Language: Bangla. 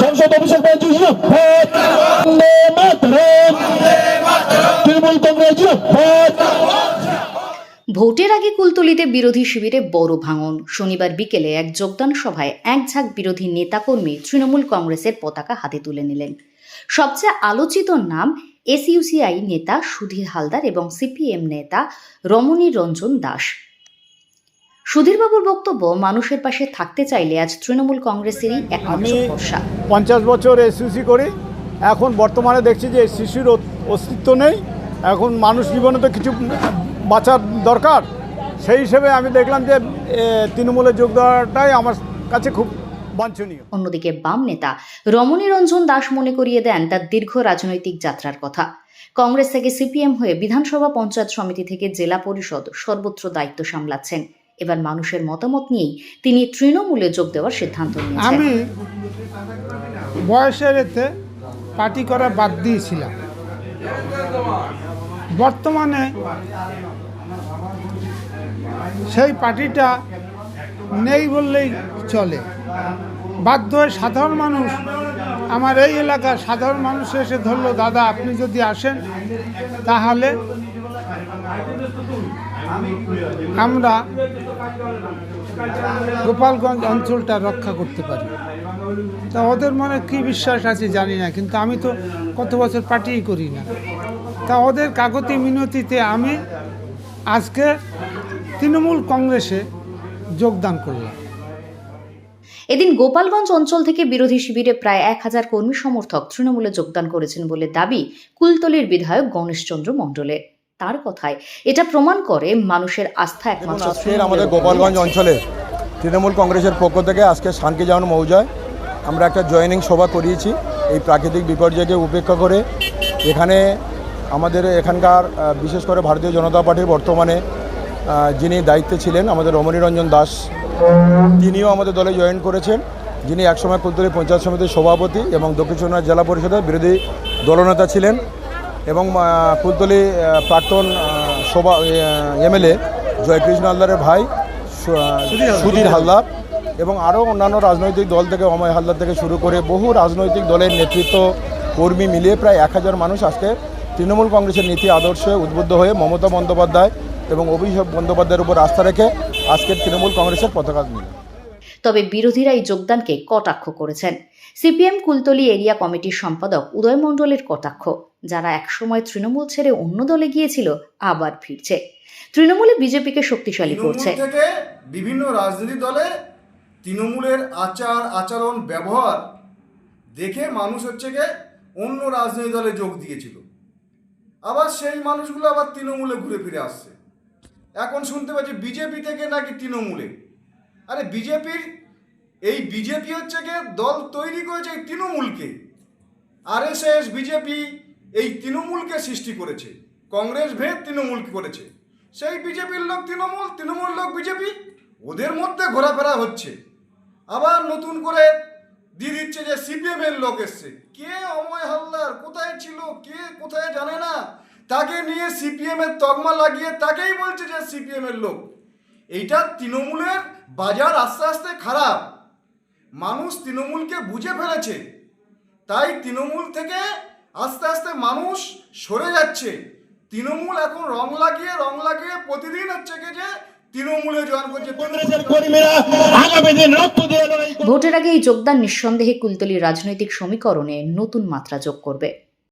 সংসদ তৃণমূল কংগ্রেস ভোটের আগে কুলতলিতে বিরোধী শিবিরে বড় ভাঙন শনিবার বিকেলে এক যোগদান সভায় এক ঝাঁক বিরোধী নেতাকর্মী তৃণমূল কংগ্রেসের পতাকা হাতে তুলে নিলেন সবচেয়ে আলোচিত নাম এসইউসিআই নেতা সুধীর হালদার এবং সিপিএম নেতা রমণী রঞ্জন দাস সুধীরবাবুর বক্তব্য মানুষের পাশে থাকতে চাইলে আজ তৃণমূল কংগ্রেসেরই একমাত্র ভরসা। পঞ্চাশ বছর এসইউসি করি এখন বর্তমানে দেখছি যে শিশুর অস্তিত্ব নেই এখন মানুষ জীবনে তো কিছু বাঁচার দরকার। সেই হিসেবে আমি দেখলাম যে তৃণমূলে যোগ দেওয়াটাই আমার কাছে খুব বাঞ্ছনীয়। অন্যদিকে বাম নেতা রমণী রঞ্জন দাস মনে করিয়ে দেন তার দীর্ঘ রাজনৈতিক যাত্রার কথা। কংগ্রেস থেকে সিপিএম হয়ে বিধানসভা পঞ্চায়েত সমিতি থেকে জেলা পরিষদ সর্বত্র দায়িত্ব সামলাচ্ছেন। এবার মানুষের মতামত নিয়েই তিনি তৃণমূলে যোগ দেওয়ার সিদ্ধান্ত নিয়েছেন। আমি বয়সের এতে পার্টি করা বাদ দিয়েছিলাম। বর্তমানে সেই পার্টিটা নেই বললেই চলে। বাধ্য হয়ে সাধারণ মানুষ, আমার এই এলাকার সাধারণ মানুষ এসে ধরলো, দাদা, আপনি যদি আসেন, তাহলে আমরা গোপালগঞ্জ অঞ্চলটা রক্ষা করতে পারি। তা ওদের মনে কি বিশ্বাস আছে জানি না, কিন্তু আমি তো কত বছর পার্টিই করি না। তা ওদের কাগতি মিনতিতে আমি আজকে তৃণমূল কংগ্রেসে যোগদান করলাম। এদিন গোপালগঞ্জ অঞ্চল থেকে বিরোধী শিবিরে প্রায় এক হাজার কর্মী সমর্থক তৃণমূলে যোগদান করেছেন বলে দাবি কুলতলির বিধায়ক গণেশচন্দ্র মণ্ডলের। তার কথায়। এটা প্রমাণ করে মানুষের আস্থা একমাত্র আজকের আমাদের গোপালগঞ্জ অঞ্চলে তৃণমূল কংগ্রেসের পক্ষ থেকে আজকে শান্তিজান মৌজায় আমরা একটা জয়েনিং সভা করিয়েছি। এই প্রাকৃতিক বিপর্যয়কে উপেক্ষা করে এখানে আমাদের এখানকার বিশেষ করে ভারতীয় জনতা পার্টির বর্তমানে যিনি দায়িত্বে ছিলেন আমাদের রমণী রঞ্জন দাস তিনিও আমাদের দলে জয়েন করেছেন। যিনি একসময় কুলতলি পঞ্চায়েত সমিতির সভাপতি এবং দক্ষিণ চন্দ্রনাথ জেলা পরিষদের বিরোধী দলনেতা ছিলেন। এবং আহ, প্রাক্তন সভা এমএলএ জয়কৃষ্ণ হালদারের ভাই সুধীর হালদার। এবং আরও অন্যান্য রাজনৈতিক দল থেকে অময় হালদার থেকে শুরু করে বহু রাজনৈতিক দলের নেতৃত্ব কর্মী মিলিয়ে প্রায় এক হাজার মানুষ আজকে তৃণমূল কংগ্রেসের নীতি আদর্শে উদ্বুদ্ধ হয়ে মমতা বন্দ্যোপাধ্যায় এবং অভিষেক বন্দ্যোপাধ্যায়ের উপর আস্থা রেখে আজকের তৃণমূল কংগ্রেসের পতাকা নিল তবে বিরোধীরা এই যোগদানকে কটাক্ষ করেছেন। সিপিএম কুলতলি এরিয়া কমিটির সম্পাদক উদয় মণ্ডলের কটাক্ষ যারা একসময় তৃণমূল ছেড়ে অন্য দলে গিয়েছিল আবার ফিরছে। তৃণমূলে বিজেপিকে শক্তিশালী করছে। বিভিন্ন রাজনৈতিক দলে তৃণমূলের আচার আচরণ ব্যবহার দেখে মানুষ হচ্ছে গিয়ে অন্য রাজনৈতিক দলে যোগ দিয়েছিল। আবার সেই মানুষগুলো আবার তৃণমূলে ঘুরে ফিরে আসছে। এখন শুনতে পাচ্ছি বিজেপি থেকে নাকি তৃণমূলে? আরে বিজেপির, এই বিজেপি হচ্ছে গিয়ে দল তৈরি করেছে এই তৃণমূলকে। আরএসএস, বিজেপি এই তৃণমূলকে সৃষ্টি করেছে। কংগ্রেস ভেদ তৃণমূল করেছে। সেই বিজেপির লোক তৃণমূল তৃণমূল লোক বিজেপি, ওদের মধ্যে ঘোরাফেরা হচ্ছে। আবার নতুন করে দিয়ে দিচ্ছে যে সিপিএম এর লোক এসছে। কে অময় হালদার, কোথায় ছিল, কে কোথায় জানে না? তাকে নিয়ে সিপিএম এর তকমা লাগিয়ে তাকেই বলছে যে সিপিএম এর লোক। এইটা তৃণমূলের বাজার আস্তে আস্তে খারাপ। মানুষ তৃণমূলকে বুঝে ফেলেছে। তাই তৃণমূল থেকে আস্তে আস্তে মানুষ সরে যাচ্ছে। তৃণমূল এখন রং লাগিয়ে রং লাগিয়ে প্রতিদিন হচ্ছে কি যে তৃণমূলে জয়েন করছে। কংগ্রেসের কর্মীরা আগামী দিন রক্ত দিয়ে লড়াই করবে। ভোটের আগে এই যোগদান নিঃসন্দেহে কুলতলির রাজনৈতিক সমীকরণে নতুন মাত্রা যোগ করবে।